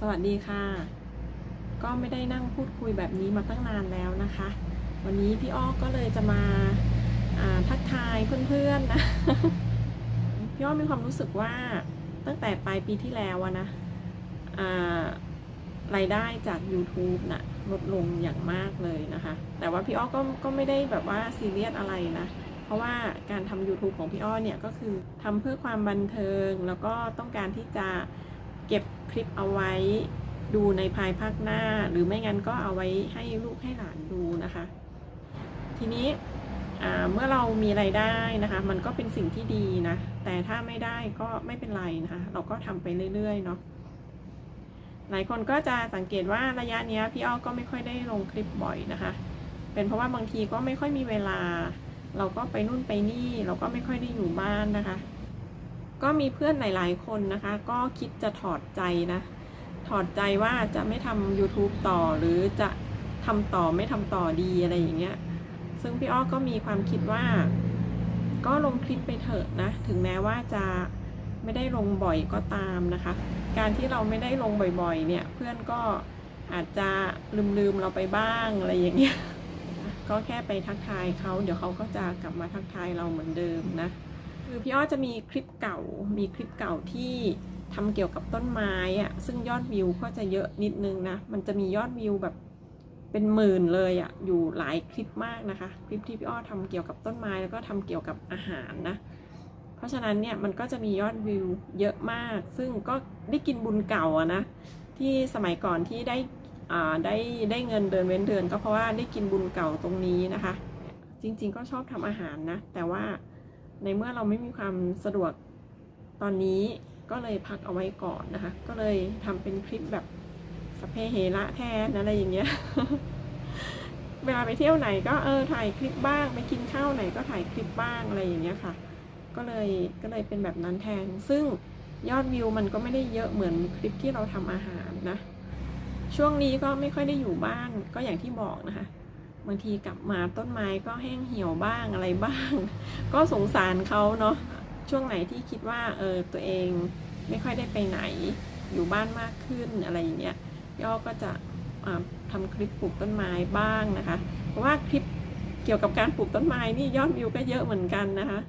สวัสดีค่ะ ก็ไม่ได้นั่งพูดคุยแบบนี้มาตั้งนานแล้วนะคะ วันนี้พี่อ้อก็เลยจะมาาทักทายเพื่อนๆนะ พี่อ้อมีความรู้สึกว่าตั้งแต่ปลายปีที่แล้วนะรายได้จาก YouTube นะ่ะลดลงอย่างมากเลยนะคะ แต่ว่าพี่อ้อก็ก็ไม่ได้แบบว่าซีเรียสอะไรนะ เพราะว่าการทำ YouTube ของพี่อ้อเนี่ยก็คือทำเพื่อความบันเทิง แล้วก็ต้องการที่จะ เก็บคลิปเอาไว้ดูในภายภาคหน้า หรือไม่งั้นก็เอาไว้ให้ลูกให้หลานดูนะคะ ทีนี้เมื่อเรามีไรายได้นะคะ มันก็เป็นสิ่งที่ดีนะ แต่ถ้าไม่ได้ก็ไม่เป็นไรนะคะ เราก็ทำไปเรื่อยๆเนาะหลายคนก็จะสังเกตว่าระยะนี้พี่อ้อก็ไม่ค่อยได้ลงคลิปบ่อยนะคะ เป็นเพราะว่าบางทีก็ไม่ค่อยมีเวลา เราก็ไปนู่นไปนี่ เราก็ไม่ค่อยได้อยู่บ้านนะคะ ก็มีเพื่อนหลาย ๆ คนนะคะ ก็คิดจะถอดใจนะ ถอดใจว่าจะไม่ทำ YouTube ต่อหรือจะทำต่อไม่ทำต่อดีอะไรอย่างเงี้ย ซึ่งพี่อ้อก็มีความคิดว่า ก็ลงคลิปไปเถอะนะ ถึงแม้ว่าจะไม่ได้ลงบ่อยก็ตามนะคะ การที่เราไม่ได้ลงบ่อย ๆ เนี่ย เพื่อนก็อาจจะลืม ๆ เราไปบ้างอะไรอย่างเงี้ย ก็แค่ไปทักทายเขา เดี๋ยวเขาก็จะกลับมาทักทายเราเหมือนเดิมนะ คือพี่อ้อจะมีคลิปเก่า มีคลิปเก่าที่ทำเกี่ยวกับต้นไม้อะซึ่งยอดวิวก็จะเยอะนิดนึงนะ มันจะมียอดวิวแบบเป็นหมื่นเลยอะอยู่หลายคลิปมากนะคะ คลิปที่พี่อ้อทำเกี่ยวกับต้นไม้แล้วก็ทำเกี่ยวกับอาหารนะ เพราะฉะนั้นเนี่ยมันก็จะมียอดวิวเยอะมาก ซึ่งก็ได้กินบุญเก่าอะนะ ที่สมัยก่อนที่ได้ได้ได้เงินเดือนเว้นเดือนก็เพราะว่าได้กินบุญเก่าตรงนี้นะคะ จริงๆก็ชอบทำอาหารนะ แต่ว่า ในเมื่อเราไม่มีความสะดวกตอนนี้ก็เลยพักเอาไว้ก่อนนะคะ ก็เลยทำเป็นคลิปแบบสเพเฮระแทนอะไรอย่างเงี้ย เวลาไปเที่ยวไหนก็เออถ่ายคลิปบ้างไปกินข้าวไหนก็ถ่ายคลิปบ้างอะไรอย่างเงี้ยค่ะ ก็เลยก็เลยเป็นแบบนั้นแทน ซึ่งยอดวิวมันก็ไม่ได้เยอะเหมือนคลิปที่เราทำอาหารนะ ช่วงนี้ก็ไม่ค่อยได้อยู่บ้านก็อย่างที่บอกนะคะ บางทีกลับมาต้นไม้ก็แห้งเหี่ยวบ้างอะไรบ้าง ก็สงสารเขาเนาะช่วงไหนที่คิดว่าเออตัวเองไม่ค่อยได้ไปไหนอยู่บ้านมากขึ้นอะไรอย่างเงี้ยย่อก็จะอ่าทำคลิปปลูกต้นไม้บ้างนะคะ เพราะว่าคลิปเกี่ยวกับการปลูกต้นไม้นี่ยอดวิวก็เยอะเหมือนกันนะคะ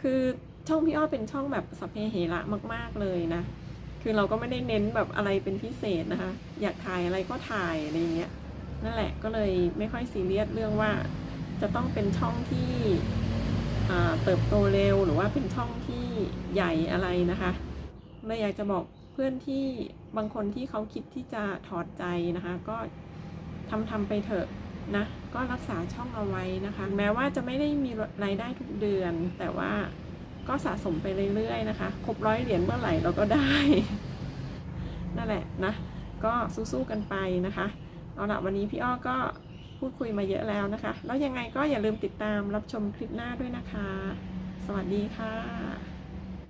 คือช่องพี่อ้อเป็นช่องแบบสัพเพเหระมาก ๆเลยนะ คือเราก็ไม่ได้เน้นแบบอะไรเป็นพิเศษนะคะ อยากถ่ายอะไรก็ถ่ายอะไรอย่างเงี้ย นั่นแหละก็เลยไม่ค่อยซีเรียสเรื่องว่าจะต้องเป็นช่องที่เติบโตเร็วหรือว่าเป็นช่องที่ใหญ่อะไรนะคะเลยอยากจะบอกเพื่อนที่บางคนที่เขาคิดที่จะถอดใจนะคะ ก็ทำทำไปเถอะนะก็รักษาช่องเอาไว้นะคะ แม้ว่าจะไม่ได้มีรายได้ทุกเดือน แต่ว่าก็สะสมไปเรื่อยๆนะคะครบร้อยเหรียญเมื่อไหร่เราก็ได้ นั่นแหละนะ ก็สู้ๆกันไปนะคะ เอาละวันนี้พี่อ้อก็พูดคุยมาเยอะแล้วนะคะ แล้วยังไงก็อย่าลืมติดตามรับชมคลิปหน้าด้วยนะคะ สวัสดีค่ะ